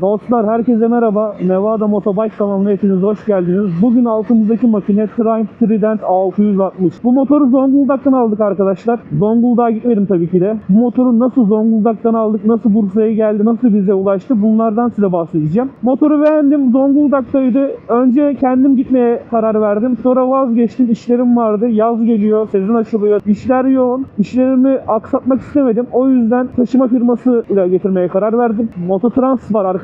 Dostlar herkese merhaba. Nevada Motobike kanalına hepiniz hoş geldiniz. Bugün altımızdaki makine Triumph Trident 660. Bu motoru Zonguldak'tan aldık arkadaşlar. Zonguldak'a gitmedim tabii ki de. Bu motoru nasıl Zonguldak'tan aldık, nasıl Bursa'ya geldi, nasıl bize ulaştı bunlardan size bahsedeceğim. Motoru beğendim. Zonguldak'taydı. Önce kendim gitmeye karar verdim. Sonra vazgeçtim. İşlerim vardı. Yaz geliyor, sezon açılıyor. İşler yoğun. İşlerimi aksatmak istemedim. O yüzden taşıma firması ile getirmeye karar verdim. Mototrans var arkadaşlar.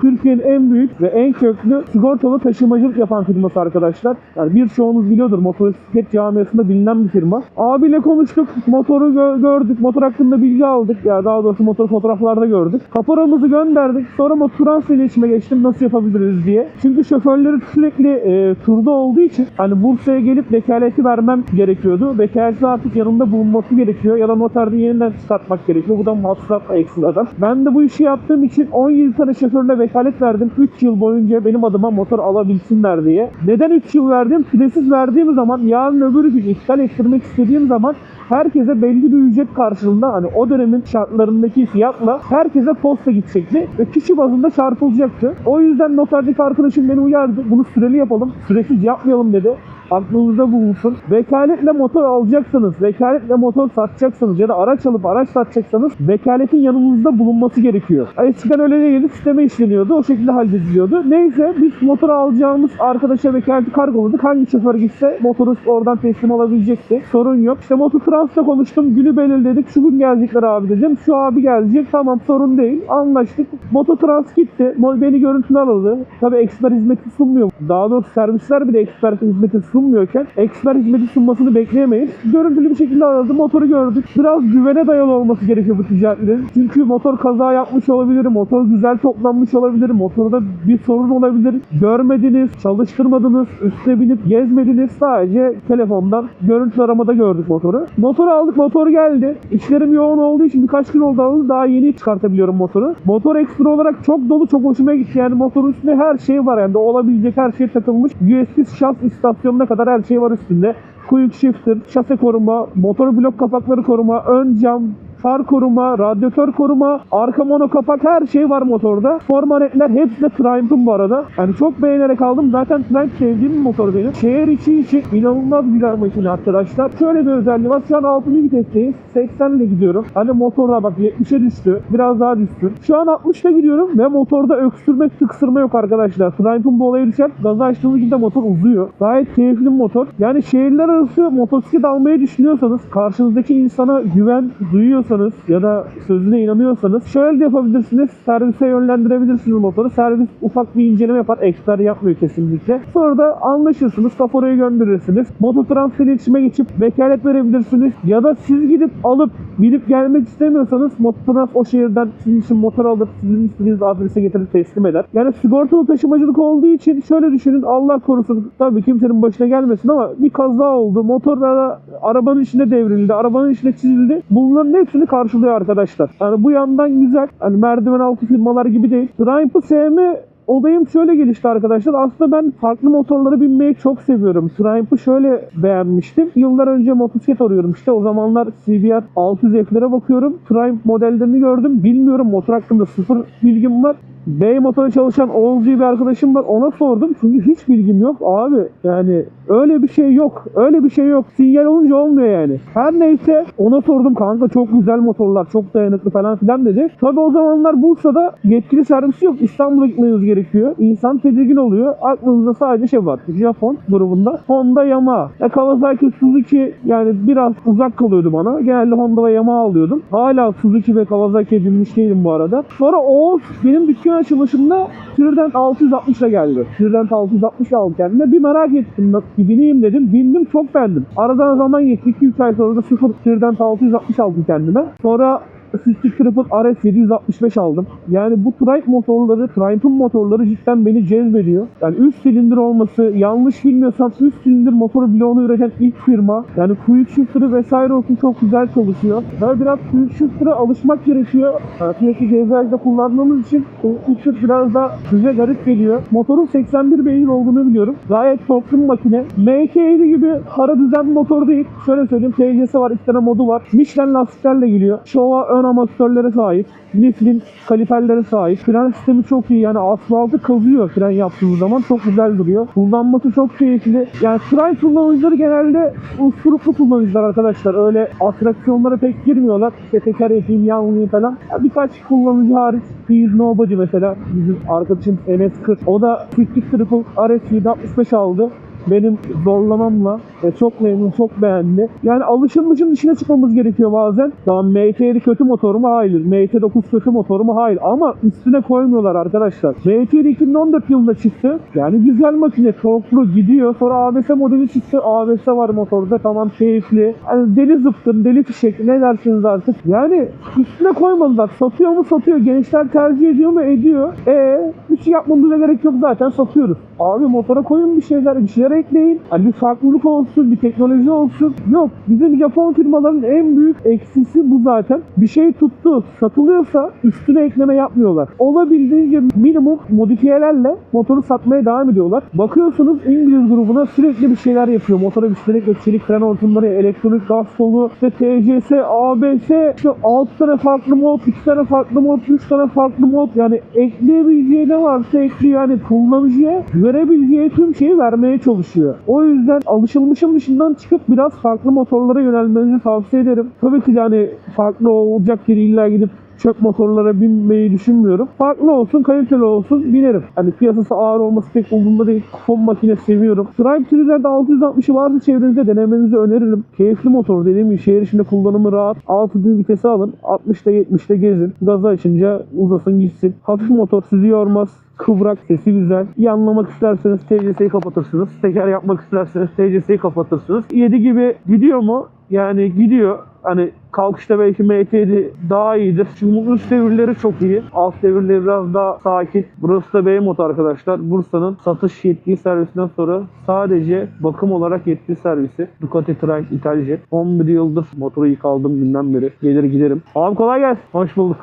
Türkiye'nin en büyük ve en köklü sigortalı taşımacılık yapan firması arkadaşlar. Yani birçoğunuz biliyordur motosiklet camiasında bilinen bir firma. Abiyle konuştuk. Motoru gö- gördük. Motor hakkında bilgi aldık. Ya daha doğrusu motor fotoğraflarda gördük. Kaporamızı gönderdik. Sonra mototrans iletişime geçtim. Nasıl yapabiliriz diye. Çünkü şoförleri sürekli e, turda olduğu için hani Bursa'ya gelip vekaleti vermem gerekiyordu. Vekaleti artık yanımda bulunması gerekiyor. Ya da noterde yeniden çıkartmak gerekiyor. Bu da masraf ekstradan. Ben de bu işi yaptığım için 17 tane şoförle vekalet verdim. 3 yıl boyunca benim adıma motor alabilsinler diye. Neden 3 yıl verdim? Pidesiz verdiğim zaman yarın öbür gün iptal ettirmek istediğim zaman herkese belli bir ücret karşılığında hani o dönemin şartlarındaki fiyatla herkese posta gidecekti ve kişi bazında çarpılacaktı. O yüzden noterdeki arkadaşım beni uyardı. Bunu süreli yapalım, süresiz yapmayalım dedi. Aklınızda bulunsun. Vekaletle motor alacaksanız, vekaletle motor satacaksınız ya da araç alıp araç satacaksanız vekaletin yanınızda bulunması gerekiyor. Eskiden öyle değildi. Sisteme işleniyordu. O şekilde hallediliyordu. Neyse biz motor alacağımız arkadaşa vekaleti kargoladık. Hangi şoför gitse motoru oradan teslim alabilecekti. Sorun yok. İşte mototransla konuştum. Günü belirledik. Şu gün gelecekler abi dedim. Şu abi gelecek. Tamam sorun değil. Anlaştık. Mototrans gitti. Beni görüntülü aldı. Tabii eksper hizmeti sunmuyor. Daha doğrusu servisler bile eksper hizmeti sunmuyorken eksper hizmeti sunmasını bekleyemeyiz. Görüntülü bir şekilde aradı. Motoru gördük. Biraz güvene dayalı olması gerekiyor bu ticaretlerin. Çünkü motor kaza yapmış olabilir. Motor güzel toplanmış olabilir. Motorda bir sorun olabilir. Görmediniz, çalıştırmadınız, üstüne binip gezmediniz. Sadece telefondan görüntülü aramada gördük motoru. Motoru aldık, motor geldi. İşlerim yoğun olduğu için birkaç gün oldu aldı. Daha yeni çıkartabiliyorum motoru. Motor ekstra olarak çok dolu, çok hoşuma gitti. Yani motorun üstünde her şey var yani. Olabilecek her şey takılmış. USB şarj istasyonuna kadar her şey var üstünde. Quick shifter, şase koruma, motor blok kapakları koruma, ön cam, far koruma, radyatör koruma, arka mono kapak her şey var motorda. Formanetler hepsi de Triumph'ın bu arada. Yani çok beğenerek aldım. Zaten Triumph sevdiğim bir motor benim. Şehir içi için inanılmaz güzel makine arkadaşlar. Şöyle bir özelliği var. Şu an 6. vitesteyim. 80 ile gidiyorum. Hani motorda bak 70'e düştü. Biraz daha düştü. Şu an 60'ta gidiyorum ve motorda öksürme tıksırma yok arkadaşlar. Triumph'ın bu olayı düşer. Gazı açtığınız gibi de motor uzuyor. Gayet keyifli bir motor. Yani şehirler arası motosiklet almayı düşünüyorsanız karşınızdaki insana güven duyuyorsanız ya da sözüne inanıyorsanız şöyle de yapabilirsiniz. Servise yönlendirebilirsiniz motoru. Servis ufak bir inceleme yapar. Eksper yapmıyor kesinlikle. Sonra da anlaşırsınız. Kaporayı gönderirsiniz. Mototrans iletişime geçip vekalet verebilirsiniz. Ya da siz gidip alıp binip gelmek istemiyorsanız Mototrans o şehirden sizin için motor alır. Sizin istediğiniz adrese getirip teslim eder. Yani sigortalı taşımacılık olduğu için şöyle düşünün. Allah korusun. Tabii kimsenin başına gelmesin ama bir kaza oldu. Motorla arabanın içine devrildi. Arabanın içine çizildi. Bunların hepsini karşılıyor arkadaşlar. Yani bu yandan güzel. Hani merdiven altı firmalar gibi değil. Triumph'ı sevme olayım şöyle gelişti arkadaşlar. Aslında ben farklı motorlara binmeyi çok seviyorum. Triumph'ı şöyle beğenmiştim. Yıllar önce motosiklet arıyorum işte. O zamanlar CBR 600F'lere bakıyorum. Triumph modellerini gördüm. Bilmiyorum motor hakkında sıfır bilgim var. B motora çalışan Oğuz diye bir arkadaşım var. Ona sordum. Çünkü hiç bilgim yok. Abi yani öyle bir şey yok. Öyle bir şey yok. Sinyal olunca olmuyor yani. Her neyse ona sordum kanka çok güzel motorlar. Çok dayanıklı falan filan dedi. Tabi o zamanlar Bursa'da yetkili servisi yok. İstanbul'a gitmeniz gerekiyor. İnsan tedirgin oluyor. Aklınızda sadece şey var. Japon grubunda. Honda Yamaha. Ya Kawasaki Suzuki yani biraz uzak kalıyordu bana. Genelde Honda ve Yamaha alıyordum. Hala Suzuki ve Kawasaki'ye binmiş değilim bu arada. Sonra Oğuz benim dükkan açılışımda Trident 660 ile geldi. Trident 660 aldım kendime. Bir merak ettim. Nasıl bir bineyim dedim. Bindim çok beğendim. Aradan zaman geçti. 2-3 ay sonra da sıfır Trident 660 aldım kendime. Sonra Sistik Triple RS 765 aldım. Yani bu Triumph motorları, Triumph'ın motorları cidden beni cezbediyor. Yani 3 silindir olması, yanlış bilmiyorsam 3 silindir motoru bloğunu üreten ilk firma. Yani Quick Shifter'ı vesaire olsun çok güzel çalışıyor. Ve biraz Quick Shifter'a alışmak gerekiyor. Yani sürekli GZH'de kullandığımız için Quick Shifter biraz da bize garip geliyor. Motorun 81 beygir olduğunu biliyorum. Gayet torklu makine. MK7 gibi para düzen motor değil. Şöyle söyleyeyim TC'si var, tane modu var. Michelin lastiklerle geliyor. Showa ön amortisörlere sahip. Mifflin kaliperlere sahip. Fren sistemi çok iyi. Yani asfaltı kazıyor fren yaptığınız zaman. Çok güzel duruyor. Kullanması çok keyifli. Yani Triumph kullanıcıları genelde usturuplu kullanıcılar arkadaşlar. Öyle atraksiyonlara pek girmiyorlar. İşte teker yapayım, yanlayayım falan. Ya birkaç kullanıcı hariç. Please Nobody mesela. Bizim arkadaşım NS40. O da 50 Triple RS 765 aldı benim zorlamamla e, çok memnun, çok beğendi. Yani alışılmışın dışına çıkmamız gerekiyor bazen. Tamam MT7 kötü motor mu? Hayır. MT9 kötü motor mu? Hayır. Ama üstüne koymuyorlar arkadaşlar. MT7 2014 yılında çıktı. Yani güzel makine. Torklu gidiyor. Sonra ABS modeli çıktı. ABS var motorda. Tamam keyifli. Yani deli zıpkın, deli fişek ne dersiniz artık. Yani üstüne koymadılar. Satıyor mu? Satıyor. Gençler tercih ediyor mu? Ediyor. E bir şey yapmamıza gerek yok zaten satıyoruz. Abi motora koyun bir şeyler, bir şeyler ekleyin. Hani bir farklılık olsun, bir teknoloji olsun. Yok. Bizim Japon firmaların en büyük eksisi bu zaten. Bir şey tuttu, satılıyorsa üstüne ekleme yapmıyorlar. Olabildiğince minimum modifiyelerle motoru satmaya devam ediyorlar. Bakıyorsunuz İngiliz grubuna sürekli bir şeyler yapıyor. Motora bir sürekli çelik fren hortumları, elektronik gaz kolu, işte TCS, ABS, işte 6 tane farklı mod, 2 tane farklı mod, 3 tane farklı mod. Yani ekleyebileceği ne varsa ekliyor. Yani kullanıcıya verebileceği tüm şeyi vermeye çalışıyor. O yüzden alışılmışın dışından çıkıp biraz farklı motorlara yönelmenizi tavsiye ederim. Tabii ki de hani farklı olacak diye illa gidip çöp motorlara binmeyi düşünmüyorum. Farklı olsun, kaliteli olsun binerim. Hani piyasası ağır olması pek umurumda değil. Kupon makine seviyorum. Triumph Trider'de 660'ı varsa çevrenizde denemenizi öneririm. Keyifli motor dediğim gibi şehir içinde kullanımı rahat. 6000 vitesi alın. 60'ta 70'te gezin. Gaza açınca uzasın gitsin. Hafif motor sizi yormaz kıvrak, sesi güzel. Yanlamak isterseniz TCS'yi kapatırsınız. Teker yapmak isterseniz TCS'yi kapatırsınız. 7 gibi gidiyor mu? Yani gidiyor. Hani kalkışta belki MT7 daha iyidir. Çünkü üst devirleri çok iyi. Alt devirleri biraz daha sakin. Burası da Beymont arkadaşlar. Bursa'nın satış yetkili servisinden sonra sadece bakım olarak yetkili servisi. Ducati Triumph Italjet. 11 yıldır motoru ilk aldığım günden beri. Gelir giderim. Abi kolay gelsin. Hoş bulduk.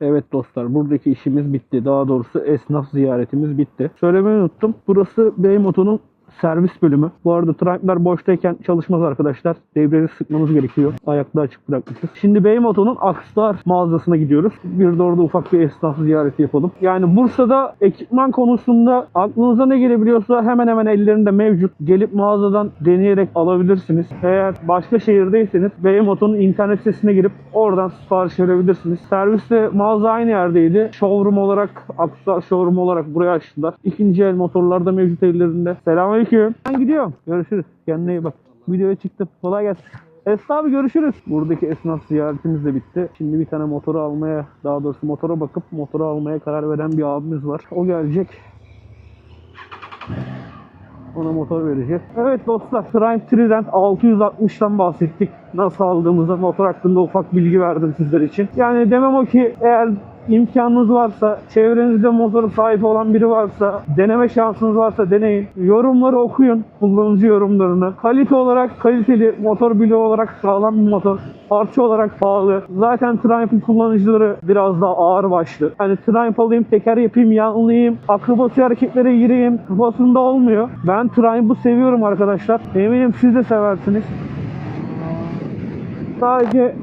Evet dostlar buradaki işimiz bitti. Daha doğrusu esnaf ziyaretimiz bitti. Söylemeyi unuttum. Burası Beymoto'nun servis bölümü. Bu arada Triumph'lar boştayken çalışmaz arkadaşlar. Devreleri sıkmamız gerekiyor. Ayakta açık bırakmışız. Şimdi Beymoto'nun Akslar mağazasına gidiyoruz. Bir de orada ufak bir esnaf ziyareti yapalım. Yani Bursa'da ekipman konusunda aklınıza ne gelebiliyorsa hemen hemen ellerinde mevcut. Gelip mağazadan deneyerek alabilirsiniz. Eğer başka şehirdeyseniz Beymoto'nun internet sitesine girip oradan sipariş verebilirsiniz. Serviste mağaza aynı yerdeydi. Showroom olarak, Akslar showroom olarak buraya açtılar. İkinci el motorlar da mevcut ellerinde. Selamünaleyküm. Ben gidiyorum. Görüşürüz. Kendine iyi bak. Videoya çıktım. Kolay gelsin. Esna abi görüşürüz. Buradaki esnaf ziyaretimiz de bitti. Şimdi bir tane motoru almaya, daha doğrusu motora bakıp motoru almaya karar veren bir abimiz var. O gelecek. Ona motor vereceğiz. Evet dostlar, Triumph Trident 660'tan bahsettik. Nasıl aldığımızda motor hakkında ufak bilgi verdim sizler için. Yani demem o ki eğer imkanınız varsa, çevrenizde motoru sahip olan biri varsa, deneme şansınız varsa deneyin. Yorumları okuyun, kullanıcı yorumlarını. Kalite olarak kaliteli, motor bloğu olarak sağlam bir motor. Parça olarak pahalı. Zaten Triumph'ın kullanıcıları biraz daha ağır başlı. Hani Triumph alayım, teker yapayım, yanlayayım, akrobasi hareketlere gireyim. Kafasında olmuyor. Ben Triumph'ı seviyorum arkadaşlar. Eminim siz de seversiniz. Sadece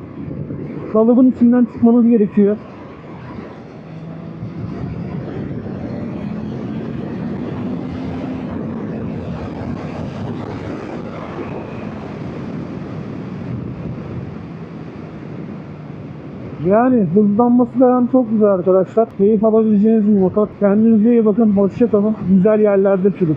kalıbın içinden çıkmanız gerekiyor. Yani hızlanması falan çok güzel arkadaşlar. Keyif alabileceğiniz bir motor. Kendinize iyi bakın. Hoşça kalın. Güzel yerlerde sürün.